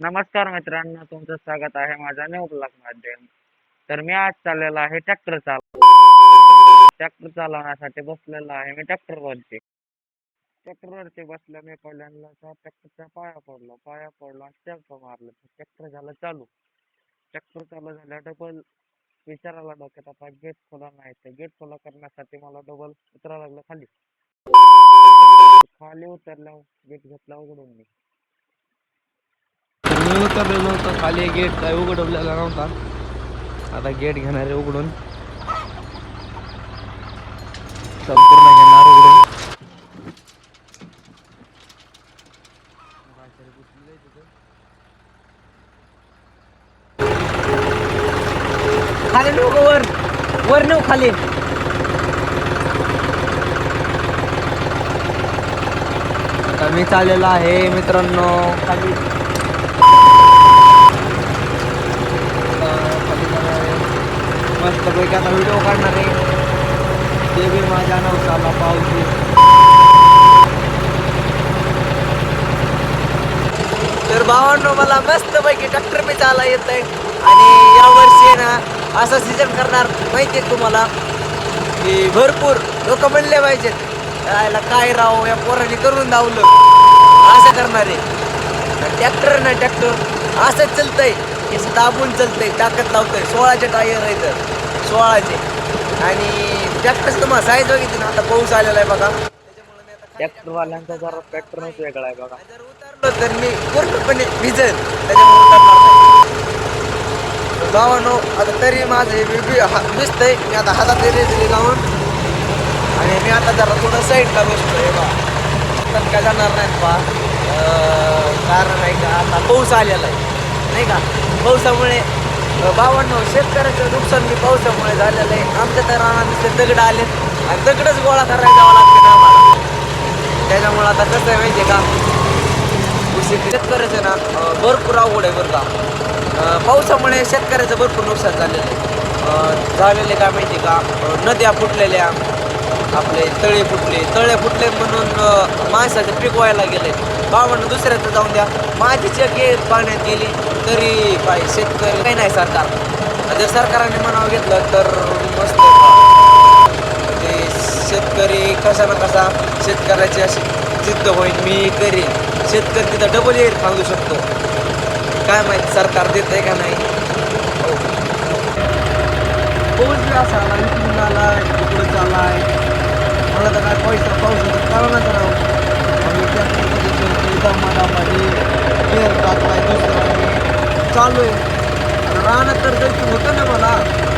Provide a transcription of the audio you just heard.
नमस्कार मित्रांनो तुमचं स्वागत आहे माझ्या न्यू ब्लॉग माध्यम तर मी आज चाललेलो आहे ट्रॅक्टर चालव ट्रॅक्टर चालवण्यासाठी बसलेलो आहे मी ट्रॅक्टरवरती ट्रॅक्टरवरती बसल्या मी पहिल्यांदा त्या ट्रॅक्टरच्या पाया पडलो. पाया पडलो आणि स्टॅम्प मारलं. ट्रॅक्टर झालं चालू. ट्रॅक्टर चालू झाल्या डबल विचारायला डोक्यात आता गेट खोला नाही. तर गेट खोला करण्यासाठी मला डबल उतरावं लागलं खाली. खाली उतरल्यावर गेट घेतला उघडून मी. मी उतरलेलो होतो खाली गेट काय उघडवलेला नव्हता. आता गेट घेणार आहे उघडून. संपूर्ण घेणार उघडून. खाली वर. वर नेऊ खाली. मी चाललेलो आहे मित्रांनो. खाली आता खाली जाणार आहे. मस्तपैकी आता व्हिडिओ काढणार आहे. ते बी माझ्या नवसाला पावती. तर भावांनो मला मस्त पैकी ट्रॅक्टर बी चालला येत आहे आणि या वर्षी ना असं सीजन करणार माहिती आहे तुम्हाला? की भरपूर लोक म्हणले पाहिजेत यायला काय राव या पोराने करून धावलं असं करणार आहे. ट्रॅक्टर ना ट्रॅक्टर असंच चलतंय. हे दाबून चलतंय ताकद लावतंय. सोळाचे टायर तर सोळाचे. आणि ट्रॅक्टरचं तुम्हाला साईज बघितली ना आता पाऊस आलेला आहे बघा. ट्रॅक्टरवाल्यांचा जरा पॅटर्नच वेगळा आहे बघा. जर उतरलो तर मी पूर्णपणे भिजल त्याच्यामुळे उतरणार नाही. भावानो आता तरी माझं हे हा दिसतंय. मी आता हातात रेजली लावून आणि मी आता जरा थोडं साईडला बसतोय बा तर काय जाणार नाहीत बा. कारण आहे का आता पाऊस आलेला आहे. नाही का? पावसामुळे बावन्न शेतकऱ्याचं नुकसान मी पावसामुळे झालेलं आहे. आमच्या तर रानात दगड आले. आणि दगडच गोळा करायला जावं लागते ना आम्हाला. त्याच्यामुळे आता कसं आहे माहिती आहे का? शेतकऱ्याचं ना भरपूर अवघड आहे बरं का. पावसामुळे शेतकऱ्याचं भरपूर नुकसान झालेलं आहे. झालेलं झालेले काय माहिती का? नद्या फुटलेल्या. आपले तळे फुटले. तळे फुटले म्हणून माणसाचं पीक व्हायला गेले. बाबांना दुसऱ्याचं जाऊन द्या. माझी जगे पाण्यात गेली तरी काय शेतकरी काही नाही सरकार. जर सरकारने म्हणावं घेतलं तर मस्त आहे. ते शेतकरी कसा ना कसा शेतकऱ्याची अशी जिद्द होईल मी करीन. शेतकरी तिथं डबल येईल सांगू शकतो. काय माहिती सरकार देत आहे का नाही? हो. पाऊस बी असा आला इकडून आला चालला आहे मला तर काय पैसा पाऊस तर कळणार राव आम्ही त्यामध्ये दमादामध्ये पेर टाकलाय दुसरा चालू आहे. राहणं तर जायचं होतं ना मला.